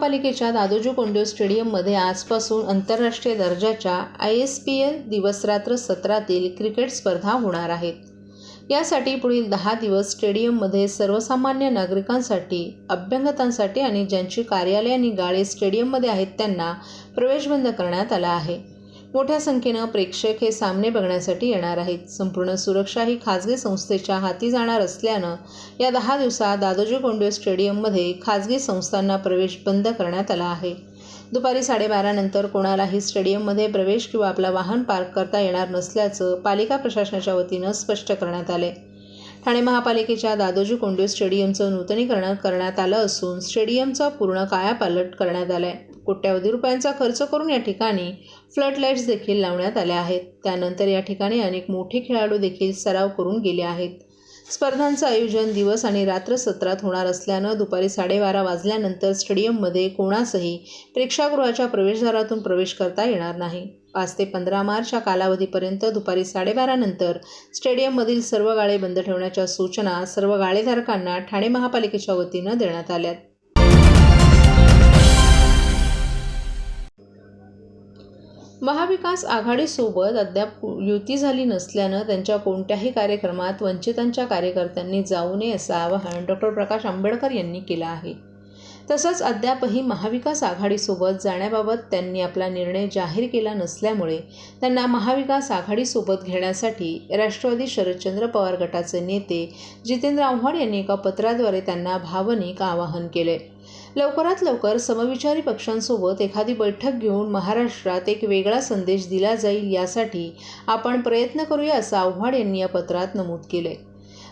महापालिकेच्या दादोजी कोंडो स्टेडियममध्ये आजपासून आंतरराष्ट्रीय दर्जाच्या आय एस पी एल दिवसरात्र सत्रातील क्रिकेट स्पर्धा होणार आहेत. यासाठी पुढील दहा दिवस स्टेडियममध्ये सर्वसामान्य नागरिकांसाठी अभ्यंगतांसाठी आणि ज्यांची कार्यालय आणि गाळे स्टेडियममध्ये आहेत त्यांना प्रवेश बंद करण्यात आला आहे. मोठ्या संख्येनं प्रेक्षक हे सामने बघण्यासाठी येणार आहेत. संपूर्ण सुरक्षा ही खाजगी संस्थेच्या हाती जाणार असल्यानं या दहा दिवसात दादोजी कोंडदेव स्टेडियममध्ये खाजगी संस्थांना प्रवेश बंद करण्यात आला आहे. दुपारी साडेबारानंतर कोणालाही स्टेडियममध्ये प्रवेश किंवा आपला वाहन पार्क करता येणार नसल्याचं पालिका प्रशासनाच्या वतीनं स्पष्ट करण्यात आले. ठाणे महापालिकेच्या दादोजी कोंडदेव स्टेडियमचं नूतनीकरण करण्यात आलं असून स्टेडियमचा पूर्ण कायापालट करण्यात आलाय. कोट्यावधी रुपयांचा खर्च करून या ठिकाणी फ्लडलाईट्स देखील लावण्यात आल्या आहेत. त्यानंतर या ठिकाणी अनेक मोठे खेळाडू देखील सराव करून गेले आहेत. स्पर्धांचं आयोजन दिवस आणि रात्र सत्रात होणार असल्यानं दुपारी साडेबारा वाजल्यानंतर स्टेडियममध्ये कोणासही प्रेक्षागृहाच्या प्रवेशद्वारातून प्रवेश करता येणार नाही. पाच ते पंधरा मार्च या कालावधीपर्यंत दुपारी साडेबारानंतर स्टेडियममधील सर्व गाळे बंद ठेवण्याच्या सूचना सर्व गाळेधारकांना ठाणे महापालिकेच्या वतीनं देण्यात आल्यात. महाविकास आघाडीसोबत अद्याप युती झाली नसल्यानं त्यांच्या कोणत्याही कार्यक्रमात वंचितांच्या कार्यकर्त्यांनी जाऊ नये असं आवाहन डॉक्टर प्रकाश आंबेडकर यांनी केलं आहे. तसंच अद्यापही महाविकास आघाडीसोबत जाण्याबाबत त्यांनी आपला निर्णय जाहीर केला नसल्यामुळे त्यांना महाविकास आघाडीसोबत घेण्यासाठी राष्ट्रवादी शरदचंद्र पवार गटाचे नेते जितेंद्र आव्हाड यांनी एका पत्राद्वारे त्यांना भावनिक आवाहन केले लवकरात लवकर समविचारी पक्षांसोबत एखादी बैठक घेऊन महाराष्ट्रात एक वेगळा संदेश दिला जाईल यासाठी आपण प्रयत्न करूया असं आव्हाड यांनी या पत्रात नमूद केले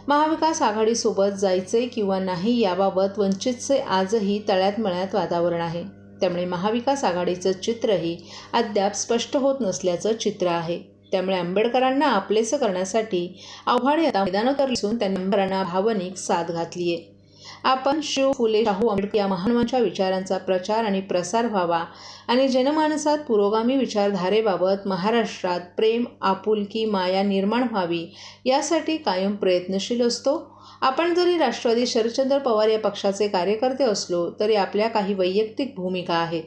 महाविकास आघाडीसोबत जायचे किंवा नाही याबाबत वंचितचे आजही तळ्यात मळ्यात वातावरण आहे. त्यामुळे महाविकास आघाडीचं चित्रही अद्याप स्पष्ट होत नसल्याचं चित्र आहे. त्यामुळे आंबेडकरांना आपलेसं करण्यासाठी आव्हाड आता मैदानावर असून त्यांनी भावनिक साथ घातली आहे आपण शिव फुले शाहू आंबेडकर या महानवांच्या विचारांचा प्रचार आणि प्रसार व्हावा. आणि जनमानसात पुरोगामी विचारधारेबाबत महाराष्ट्रात प्रेम आपुलकी माया निर्माण व्हावी यासाठी कायम प्रयत्नशील असतो. आपण जरी राष्ट्रवादी शरदचंद्र पवार या पक्षाचे कार्यकर्ते असलो तरी आपल्या काही वैयक्तिक भूमिका आहेत.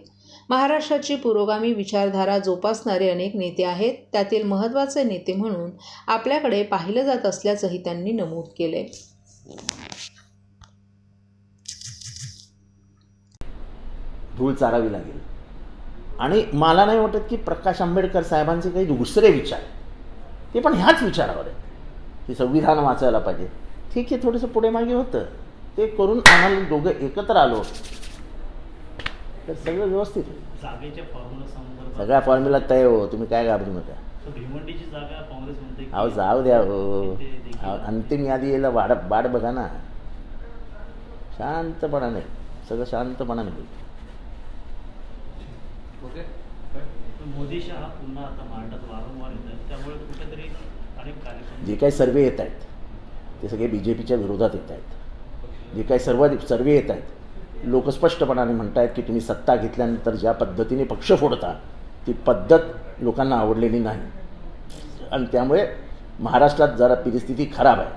महाराष्ट्राची पुरोगामी विचारधारा जोपासणारे अनेक नेते आहेत. त्यातील महत्त्वाचे नेते म्हणून आपल्याकडे पाहिलं जात असल्याचंही त्यांनी नमूद केले धूळ चारावी लागेल. आणि मला नाही वाटत की प्रकाश आंबेडकर साहेबांचे काही दुसरे विचार. ते पण ह्याच विचारावर आहेत. की संविधान वाचायला पाहिजे. ठीक आहे थोडंसं पुढे मागे होतं. ते करून आम्हाला दोघं एकत्र आलो. तर सगळं व्यवस्थित होईल सगळ्या फॉर्म्युला तय हो. तुम्ही काय घाबरू नका. अहो जाऊ द्या हो. अंतिम यादी यायला वाढ वाढ बघा ना. शांतपणाने. सगळं शांतपणाने होईल पण मोदी शहा पुन्हा आता महाराष्ट्रात वारंवार येत आहेत. त्यामुळे कुठेतरी अनेक कार्यक्रम जे काही सर्वे येत आहेत ते सगळे बी जे पीच्या विरोधात येत आहेत. जे काही सर्व सर्वे येत आहेत लोक स्पष्टपणाने म्हणत आहेत की तुम्ही सत्ता घेतल्यानंतर ज्या पद्धतीने पक्ष फोडता ती पद्धत लोकांना आवडलेली नाही. आणि त्यामुळे महाराष्ट्रात जरा परिस्थिती खराब आहे.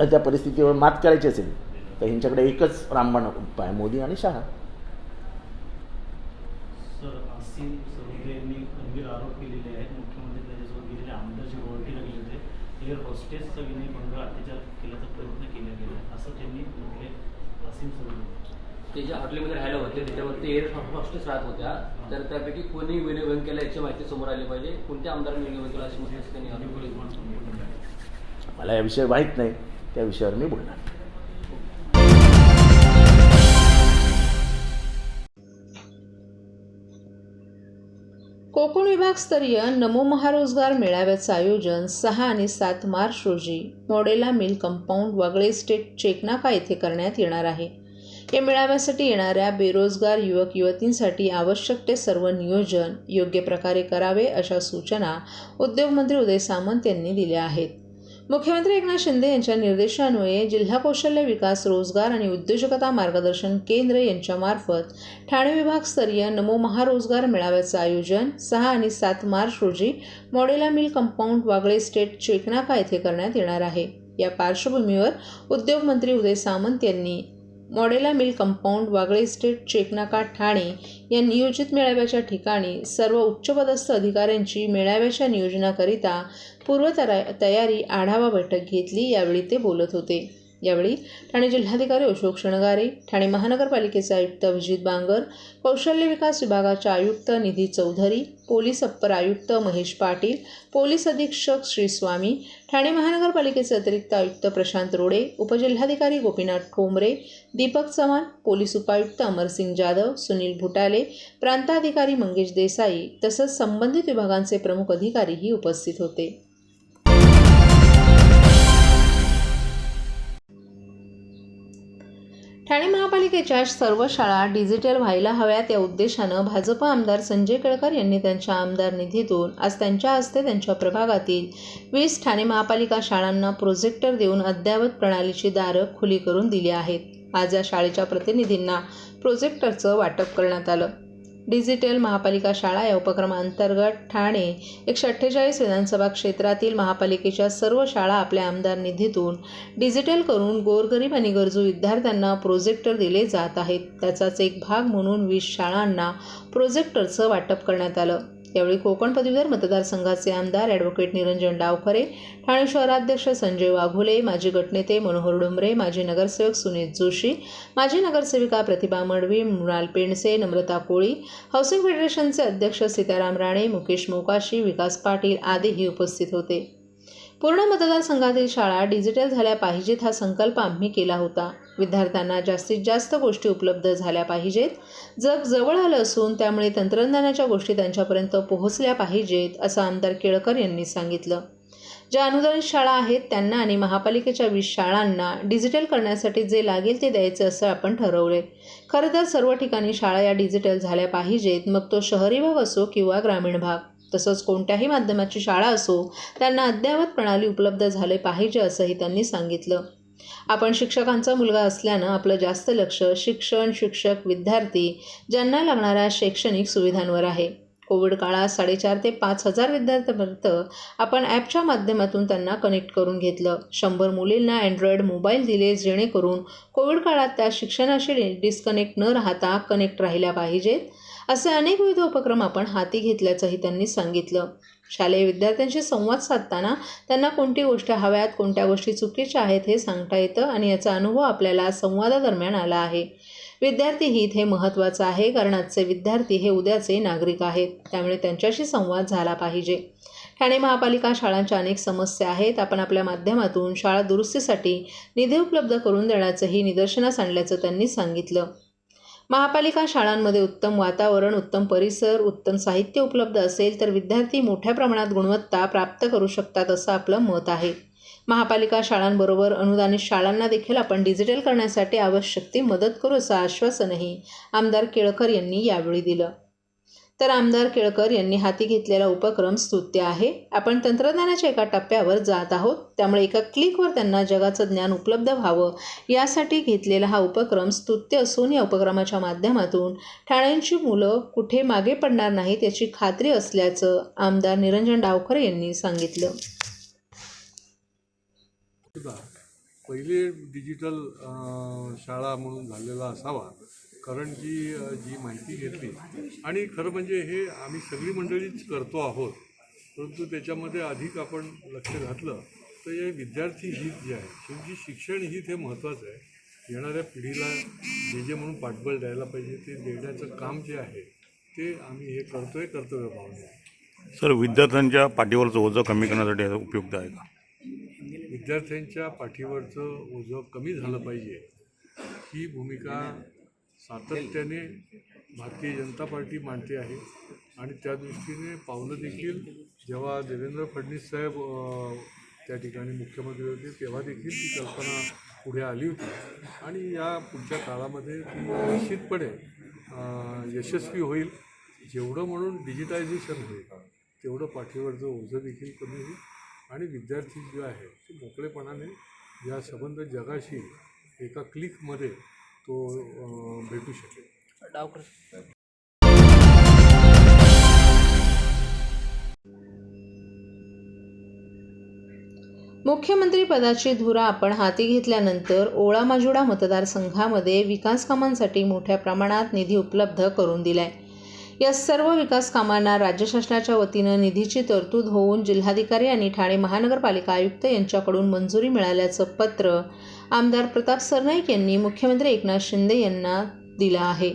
आणि त्या परिस्थितीवर मात करायची असेल तर ह्यांच्याकडे एकच रामबाण उपाय मोदी आणि शहा. असीम सरोदे यांनी गंभीर आरोप केलेले आहेत. मुख्यमंत्री त्याच्यासोबत गेलेले आमदारची ओळखीला गेले होते. एअर हॉस्टेसचा विनयभंग अत्याचार केल्याचा प्रयत्न केला गेला. असं त्यांनी म्हटले. असीम सरोदे ते जे हॉटेलमध्ये राहायला होते त्याच्यावरती एअर हॉस्टेस राहत होत्या. तर त्यापैकी कोणी विनयभंग केला याची माहिती समोर आली पाहिजे. कोणत्या आमदारांनी विनयभंग केला अशी माहिती त्यांनी. मला या विषयावर माहीत नाही. त्या विषयावर मी बोलणार कोकण विभागस्तरीय नमो महारोजगार मेळाव्याचं आयोजन सहा आणि सात मार्च रोजी Modella mill compound Wagle estate चेकनाका येथे करण्यात येणार आहे. या मेळाव्यासाठी येणाऱ्या बेरोजगार युवक युवतींसाठी आवश्यक ते सर्व नियोजन योग्य प्रकारे करावे अशा सूचना उद्योगमंत्री उदय सामंत यांनी दिल्या आहेत. मुख्यमंत्री एकनाथ शिंदे यांच्या निर्देशान्वये जिल्हा कौशल्य विकास रोजगार आणि उद्योजकता मार्गदर्शन केंद्र यांच्यामार्फत ठाणे विभागस्तरीय नमो महारोजगार मेळाव्याचं आयोजन सहा आणि सात मार्च रोजी Modella mill compound Wagle estate चेकनाका येथे करण्यात येणार आहे. या पार्श्वभूमीवर उद्योगमंत्री उदय सामंत यांनी Modella mill compound Wagle estate चेकनाका Thane या नियोजित मेळाव्याच्या ठिकाणी सर्व उच्चपदस्थ अधिकाऱ्यांची मेळाव्याच्या नियोजनाकरिता पूर्वतरा तयारी आढावा बैठक घेतली यावेळी ते बोलत होते. यावेळी ठाणे जिल्हाधिकारी अशोक शणगारे ठाणे महानगरपालिकेचे आयुक्त अभिजित बांगर कौशल्य विकास विभागाच्या आयुक्त निधी चौधरी पोलीस अप्पर आयुक्त महेश पाटील पोलीस अधीक्षक श्री स्वामी ठाणे महानगरपालिकेचे अतिरिक्त आयुक्त प्रशांत रोडे उपजिल्हाधिकारी गोपीनाथ ठोंबरे दीपक चव्हाण पोलीस उपायुक्त अमरसिंग जाधव सुनील भुटाले प्रांताधिकारी मंगेश देसाई तसंच संबंधित विभागांचे प्रमुख अधिकारीही उपस्थित होते. ठाणे महापालिकेच्या सर्व शाळा डिजिटल व्हायला हव्यात या उद्देशानं भाजप आमदार संजय केळकर यांनी त्यांच्या आमदार निधीतून आज त्यांच्या हस्ते त्यांच्या प्रभागातील वीस ठाणे महापालिका शाळांना प्रोजेक्टर देऊन अद्ययावत प्रणालीची दारं खुली करून दिली आहेत. आज या शाळेच्या प्रतिनिधींना प्रोजेक्टरचं वाटप करण्यात आलं. डिजिटल महापालिका शाळा या उपक्रमाअंतर्गत ठाणे एकशे अठ्ठेचाळीस विधानसभा क्षेत्रातील महापालिकेच्या सर्व शाळा आपल्या आमदार निधीतून डिजिटल करून गोरगरीब आणि गरजू विद्यार्थ्यांना प्रोजेक्टर दिले जात आहेत. त्याचाच एक भाग म्हणून वीस शाळांना प्रोजेक्टरचं वाटप करण्यात आलं. यावेळी कोकण पदवीधर मतदारसंघाचे आमदार ॲडव्होकेट निरंजन डावखरे ठाणे शहराध्यक्ष संजय वाघोले माजी गटनेते मनोहर डुमरे माजी नगरसेवक सुनीत जोशी माजी नगरसेविका प्रतिभा मडवी मृणाल पेंडसे नम्रता कोळी हाऊसिंग फेडरेशनचे अध्यक्ष सीताराम राणे मुकेश मोकाशी विकास पाटील आदीही उपस्थित होते. पूर्ण मतदारसंघातील शाळा डिजिटल झाल्या पाहिजेत हा संकल्प आम्ही केला होता. विद्यार्थ्यांना जास्तीत जास्त गोष्टी उपलब्ध झाल्या पाहिजेत. जग जवळ आलं असून त्यामुळे तंत्रज्ञानाच्या गोष्टी त्यांच्यापर्यंत पोहोचल्या पाहिजेत असं आमदार केळकर यांनी सांगितलं. ज्या अनुदानित शाळा आहेत त्यांना आणि महापालिकेच्या वीस शाळांना डिजिटल करण्यासाठी जे लागेल ते द्यायचं असं आपण ठरवले खरं तर सर्व ठिकाणी शाळा या डिजिटल झाल्या पाहिजेत मग तो शहरी भाग असो किंवा ग्रामीण भाग. तसंच कोणत्याही माध्यमाची शाळा असो त्यांना अद्ययावत प्रणाली उपलब्ध झाले पाहिजे असंही त्यांनी सांगितलं. आपण शिक्षकांचा मुलगा असल्यानं आपलं जास्त लक्ष शिक्षण शिक्षक विद्यार्थी ज्यांना लागणाऱ्या शैक्षणिक सुविधांवर आहे. कोविड काळात साडेचार ते पाच हजार विद्यार्थ्यांपर्यंत आपण ॲपच्या माध्यमातून त्यांना कनेक्ट करून घेतलं. शंभर मुलींना अँड्रॉईड मोबाईल दिले जेणेकरून कोविड काळात त्या शिक्षणाशी डिस्कनेक्ट न राहता कनेक्ट राहिल्या पाहिजेत असे अनेकविध उपक्रम आपण हाती घेतल्याचंही त्यांनी सांगितलं. शालेय विद्यार्थ्यांशी संवाद साधताना त्यांना कोणती गोष्ट हव्यात कोणत्या गोष्टी चुकीच्या आहेत हे सांगता येतं आणि याचा अनुभव आपल्याला संवादादरम्यान आला आहे. विद्यार्थी हित हे महत्त्वाचं आहे कारण आजचे विद्यार्थी हे उद्याचे नागरिक आहेत. त्यामुळे त्यांच्याशी संवाद झाला पाहिजे. ठाणे महापालिका शाळांच्या अनेक समस्या आहेत. आपण आपल्या माध्यमातून शाळा दुरुस्तीसाठी निधी उपलब्ध करून देण्याचंही निदर्शनास आणल्याचं त्यांनी सांगितलं. महापालिका शाळांमध्ये उत्तम वातावरण उत्तम परिसर उत्तम साहित्य उपलब्ध असेल तर विद्यार्थी मोठ्या प्रमाणात गुणवत्ता प्राप्त करू शकतात असं आपलं मत आहे. महापालिका शाळांबरोबर अनुदानित शाळांना देखील आपण डिजिटल करण्यासाठी आवश्यक ती मदत करू असं आश्वासनही आमदार केळकर यांनी यावेळी दिलं. तर आमदार केळकर यांनी हाती घेतलेला उपक्रम स्तुत्य आहे. आपण तंत्रज्ञानाच्या एका टप्प्यावर जात आहोत. त्यामुळे एका क्लिकवर त्यांना जगाचं ज्ञान उपलब्ध व्हावं यासाठी घेतलेला हा उपक्रम स्तुत्य असून या उपक्रमाच्या माध्यमातून ठाण्यांची मुलं कुठे मागे पडणार नाहीत याची खात्री असल्याचं आमदार निरंजन डावखरे यांनी सांगितलं. पहिले डिजिटल शाळा म्हणून झालेला असावा कारण की अ, जी माहिती घेतली आणि खरं म्हणजे हे आम्ही सगळी मंडळीच करतो आहोत परंतु त्याच्यामध्ये अधिक आपण लक्ष घातलं तर हे विद्यार्थी हित जे आहे शेवटी शिक्षण हित हे महत्त्वाचं आहे. येणाऱ्या पिढीला जे जे म्हणून पाठबळ द्यायला पाहिजे ते देण्याचं काम जे आहे ते आम्ही हे करतोय कर्तव्य भावने सर विद्यार्थ्यांच्या पाठीवरचं ओझं कमी करण्यासाठी हे उपयुक्त आहे का? विद्यार्थ्यांच्या पाठीवरचं ओझं कमी झालं पाहिजे ही भूमिका सातत्याने भारतीय जनता पार्टी मांडते आहे. आणि त्या दृष्टीने पावलं देखील जेव्हा देवेंद्र फडणवीस साहेब त्या ठिकाणी मुख्यमंत्री होते तेव्हा देखील ती कल्पना पुढे आली होती. आणि या पुढच्या काळामध्ये ती निश्चितपणे यशस्वी होईल. जेवढं म्हणून डिजिटायझेशन होईल तेवढं पाठीवरचं ओझं देखील कमी होईल. आणि विद्यार्थी जे आहे ते मोकळेपणाने या संबंध जगाशी एका क्लिकमध्ये तो भेटू शकेल. डावकर. मुख्यमंत्री पदाची धुरा आपण हाती घेतल्यानंतर ओळा माजुडा मतदारसंघामध्ये विकास कामांसाठी मोठ्या प्रमाणात निधी उपलब्ध करून दिलाय. या सर्व विकास कामांना राज्य शासनाच्या वतीनं निधीची तरतूद होऊन जिल्हाधिकारी आणि ठाणे महानगरपालिका आयुक्त यांच्याकडून मंजुरी मिळाल्याचं पत्र आमदार प्रताप सरनाईक यांनी मुख्यमंत्री एकनाथ शिंदे यांना दिलं आहे.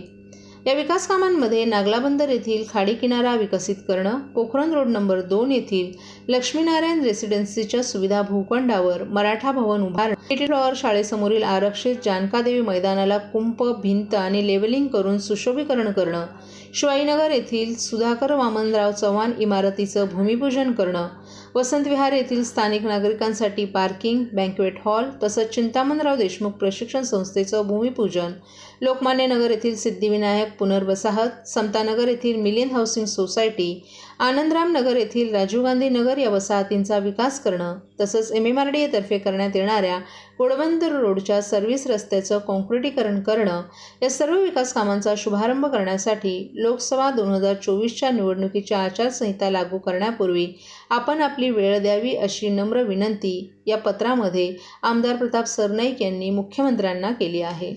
या विकास कामांमध्ये नागलाबंदर येथील खाडी किनारा विकसित करणं पोखरण रोड नंबर दोन येथील लक्ष्मीनारायण रेसिडेन्सीच्या सुविधा भूखंडावर मराठा भवन उभारणं लिटिल फ्लॉवर शाळेसमोरील आरक्षित जानकादेवी मैदानाला कुंप भिंत आणि लेवलिंग करून सुशोभीकरण करणं शिवाईनगर येथील सुधाकर वामनराव चव्हाण इमारतीचं भूमिपूजन करणं वसंत विहार येथील स्थानिक नागरिकांसाठी पार्किंग बँक्वेट हॉल तसंच चिंतामणराव देशमुख प्रशिक्षण संस्थेचं भूमिपूजन लोकमान्य नगर येथील सिद्धिविनायक पुनर्वसाहत समतानगर येथील मिलिंद हाऊसिंग सोसायटी आनंदराम नगर येथील राजीव गांधी नगर या वसाहतींचा विकास करणं तसंच एम एम आर डीएतर्फे करण्यात येणाऱ्या पोडबंदर रोडच्या सर्व्हिस रस्त्याचं कॉन्क्रिटीकरण करणं या सर्व विकास कामांचा शुभारंभ करण्यासाठी लोकसभा दोन हजार चोवीसच्या निवडणुकीच्या आचारसंहिता लागू करण्यापूर्वी आपण आपली वेळ द्यावी अशी नम्र विनंती या पत्रामध्ये आमदार प्रताप सरनाईक यांनी मुख्यमंत्र्यांना केली आहे.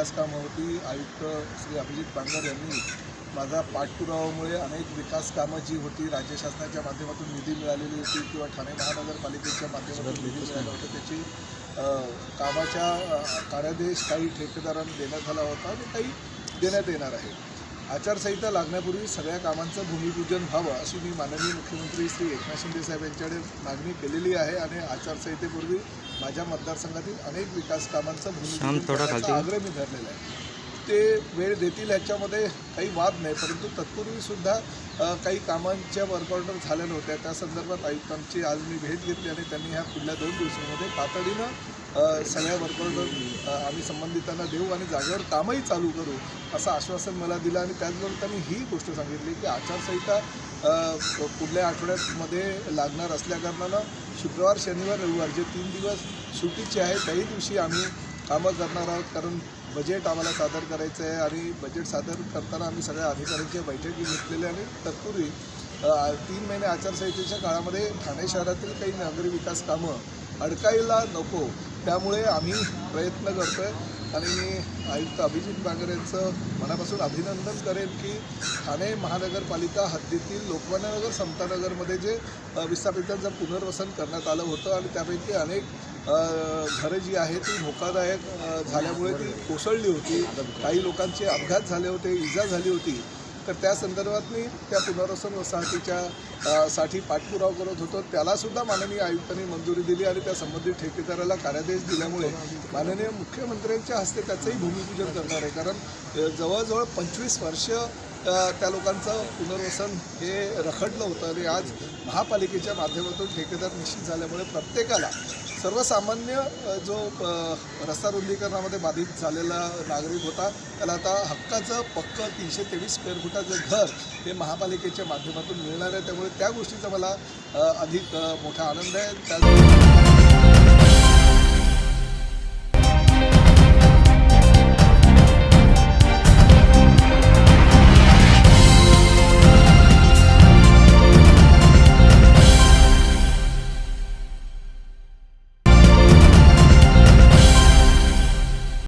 विकास कामावरती आयुक्त श्री अभिजित बांगर यांनी माझा पाठपुरावामुळे अनेक विकास कामं जी होती राज्य शासनाच्या माध्यमातून निधी मिळालेली होती किंवा ठाणे महानगरपालिकेच्या माध्यमातून निधी मिळाला होता त्याची कामाच्या कार्यादेश काही ठेकेदारांना देण्यात आला होता आणि काही देण्यात येणार आहे. आचारसंहिता लागण्यापूर्वी सगळ्या कामांचं भूमिपूजन व्हावं अशी मी माननीय मुख्यमंत्री श्री एकनाथ शिंदे साहेब यांच्याकडे मागणी केलेली आहे आणि आचारसंहितेपूर्वी माझ्या मतदारसंघातील अनेक विकास कामांचं भूमिपूजन आग्रह मी धरलेला आहे. ते वेळ देतील याच्यामध्ये काही वाद नाही परंतु तत्पूर्वीसुद्धा काही कामांच्या वर्क ऑर्डर झाल्या नव्हत्या त्या संदर्भात आयुक्तांची आज मी भेट घेतली आणि त्यांनी ह्या पुढल्या दोन दिवसांमध्ये तातडीनं सगळ्या वर्क आम्ही संबंधितांना देऊ आणि जागेवर कामही चालू करू असं आश्वासन मला दिलं. आणि त्याचबरोबर त्यांनी ही गोष्ट सांगितली की आचारसंहिता पुढल्या आठवड्यामध्ये लागणार असल्याकारणानं शुक्रवार शनिवार रविवार जे तीन दिवस सुट्टीचे आहे त्याही दिवशी आम्ही कामं करणार आहोत कारण बजेट आम्हाला सादर करायचं आहे आणि बजेट सादर करताना आम्ही सगळ्या अधिकाऱ्यांच्या बैठकी घेतलेल्या आणि तत्पूर्वी तीन महिने आचारसंहितेच्या काळामध्ये ठाणे शहरातील काही नागरी विकास कामं अडकायला नको त्यामुळे आम्ही प्रयत्न करतो आहे आणि मी आयुक्त अभिजित बांगर यांचं मनापासून अभिनंदन करेन की ठाणे महानगरपालिका हद्दीतील लोकमान्यनगर समतानगरमध्ये जे विस्थापितांचं पुनर्वसन करण्यात आलं होतं आणि त्यापैकी अनेक घरं जी आहेत ती धोकादायक झाल्यामुळे ती कोसळली होती. काही लोकांचे अपघात झाले होते इजा झाली होती. तर त्या संदर्भात मी त्या पुनर्वसन वसाहतीच्या साठी पाठपुरावा करत होतो. त्यालासुद्धा माननीय आयुक्तांनी मंजुरी दिली आणि त्या संबंधित ठेकेदाराला कार्यादेश दिल्यामुळे माननीय मुख्यमंत्र्यांच्या हस्ते त्याचंही भूमिपूजन करणार आहे. कारण जवळजवळ पंचवीस वर्ष त्या लोकांचं पुनर्वसन हे रखडलं होतं आणि आज महापालिकेच्या माध्यमातून ठेकेदार निश्चित झाल्यामुळे प्रत्येकाला सर्वसामान्य जो रस्ता रुंदीकरणामध्ये बाधित झालेला नागरिक होता त्याला आता हक्काचं पक्क तीनशे तेवीस स्क्वेअर फुटाचं घर हे महापालिकेच्या माध्यमातून मिळणार आहे. त्यामुळे त्या गोष्टीचा मला अधिक मोठा आनंद आहे. त्या